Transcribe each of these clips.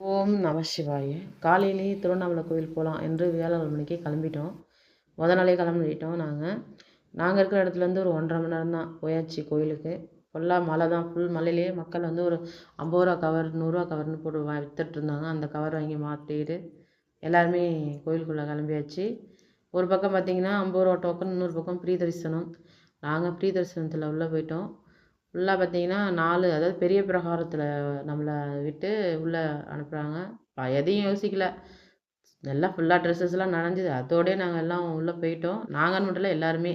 ஓம் நம சிவாய. காலையிலேயே திருவண்ணாமலை கோயில் போகலாம் என்று வியாழக்கிழமை மணிக்கு கிளம்பிட்டோம். முத நாளே கிளம்பிட்டோம் நாங்கள் நாங்கள் இருக்கிற இடத்துலேருந்து ஒரு ஒன்றரை மணி நேரம் தான் போயாச்சு கோயிலுக்கு. ஃபுல்லாக மழை தான். ஃபுல் மலையிலேயே மக்கள் வந்து ஒரு ஐம்பது ரூபா கவர் நூறுரூவா கவர்னு போட்டு வா விற்றுட்டு இருந்தாங்க. அந்த கவர் வாங்கி மாற்றிட்டு எல்லாருமே கோயிலுக்குள்ளே கிளம்பியாச்சு. ஒரு பக்கம் பார்த்தீங்கன்னா ஐம்பது ரூபா டோக்கன் இன்னொரு பக்கம் ஃப்ரீ தரிசனம். நாங்கள் ஃப்ரீ தரிசனத்தில் உள்ளே போயிட்டோம். ஃபுல்லாக பார்த்தீங்கன்னா நாலு அதாவது பெரிய பிரகாரத்தில் நம்மளை விட்டு உள்ளே அனுப்புகிறாங்க எதையும் யோசிக்கல. எல்லாம் ஃபுல்லாக ட்ரெஸ்ஸஸ்லாம் நனைஞ்சிது. அதோடய நாங்கள் எல்லாம் உள்ளே போயிட்டோம். நாங்கன்னு மட்டும் இல்லை எல்லாருமே.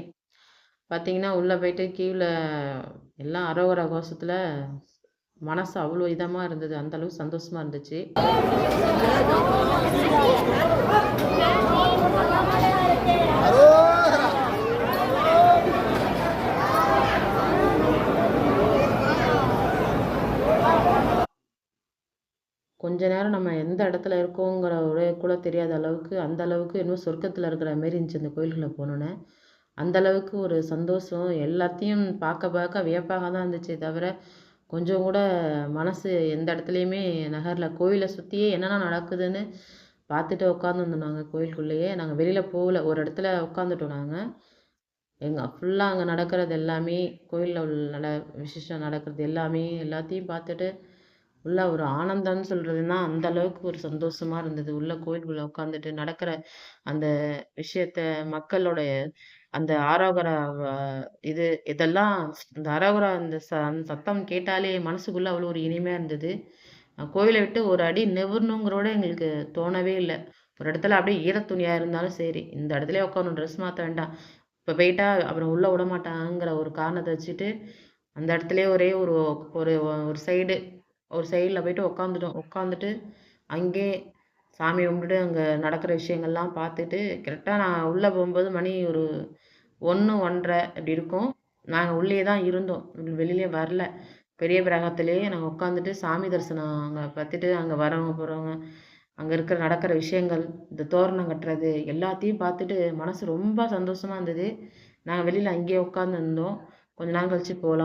பார்த்தீங்கன்னா உள்ளே போயிட்டு கீழே எல்லாம் அரோகர கோஷத்தில் மனசு அவ்வளோ இதமாக இருந்தது. அந்த அளவுக்கு சந்தோஷமாக இருந்துச்சு. கொஞ்ச நேரம் நம்ம எந்த இடத்துல இருக்கோங்கிற ஒரு கூட தெரியாத அளவுக்கு அந்த அளவுக்கு இன்னும் சொர்க்கத்தில் இருக்கிற மாரி இருந்துச்சு அந்த கோயில்களை போனோன்னே அந்த அளவுக்கு ஒரு சந்தோஷம். எல்லாத்தையும் பார்க்க பார்க்க வியப்பாக தான் இருந்துச்சே தவிர கொஞ்சம் கூட மனசு எந்த இடத்துலையுமே நகரில். கோயிலை சுற்றியே என்னென்ன நடக்குதுன்னு பார்த்துட்டு உட்காந்துருந்தோம் நாங்கள் கோயிலுக்குள்ளேயே. நாங்கள் வெளியில் போகல. ஒரு இடத்துல உட்காந்துட்டோம் நாங்கள் எங்கள் ஃபுல்லாக அங்கே நடக்கிறது எல்லாமே கோயிலில் உள்ள நட விசேஷம் நடக்கிறது எல்லாமே எல்லாத்தையும் பார்த்துட்டு உள்ள ஒரு ஆனந்தம்னு சொல்கிறதுன்னா அந்த அளவுக்கு ஒரு சந்தோஷமா இருந்தது. உள்ள கோயிலுக்குள்ள உட்காந்துட்டு நடக்கிற அந்த விஷயத்த மக்களுடைய அந்த ஆரோகரா இது இதெல்லாம் இந்த ஆரோகரா அந்த ச அந்த சத்தம் கேட்டாலே மனசுக்குள்ள அவ்வளோ ஒரு இனிமையாக இருந்தது. கோயிலை விட்டு ஒரு அடி நிவரணுங்கிறோட எங்களுக்கு தோணவே இல்லை. ஒரு இடத்துல அப்படியே ஈரத்துணியாக இருந்தாலும் சரி இந்த இடத்துல உட்காந்து ட்ரெஸ் மாற்ற வேண்டாம். இப்போ போயிட்டா அப்புறம் உள்ளே விட மாட்டாங்கிற ஒரு காரணத்தை வச்சுட்டு அந்த இடத்துல ஒரே ஒரு ஒரு ஒரு சைடு ஒரு சைடில் போயிட்டு உட்காந்துட்டோம் உட்காந்துட்டு அங்கே சாமி கும்பிட்டுட்டு அங்கே நடக்கிற விஷயங்கள்லாம் பார்த்துட்டு கரெக்டாக நான் உள்ளே போகும்போது மணி ஒரு ஒன்று ஒன்றரை அப்படி இருக்கும். நாங்கள் உள்ளே தான் இருந்தோம். வெளியிலே வரல. பெரிய பிரகத்திலேயே நாங்கள் உட்காந்துட்டு சாமி தரிசனம் அங்கே பார்த்துட்டு அங்கே வரவங்க போகிறவங்க அங்கே இருக்கிற நடக்கிற விஷயங்கள் இந்த தோரணம் கட்டுறது எல்லாத்தையும் பார்த்துட்டு மனசு ரொம்ப சந்தோஷமாக இருந்தது. நாங்கள் வெளியில் அங்கேயே உட்காந்துருந்தோம் கொஞ்ச நாள் கழித்து போகலாம்.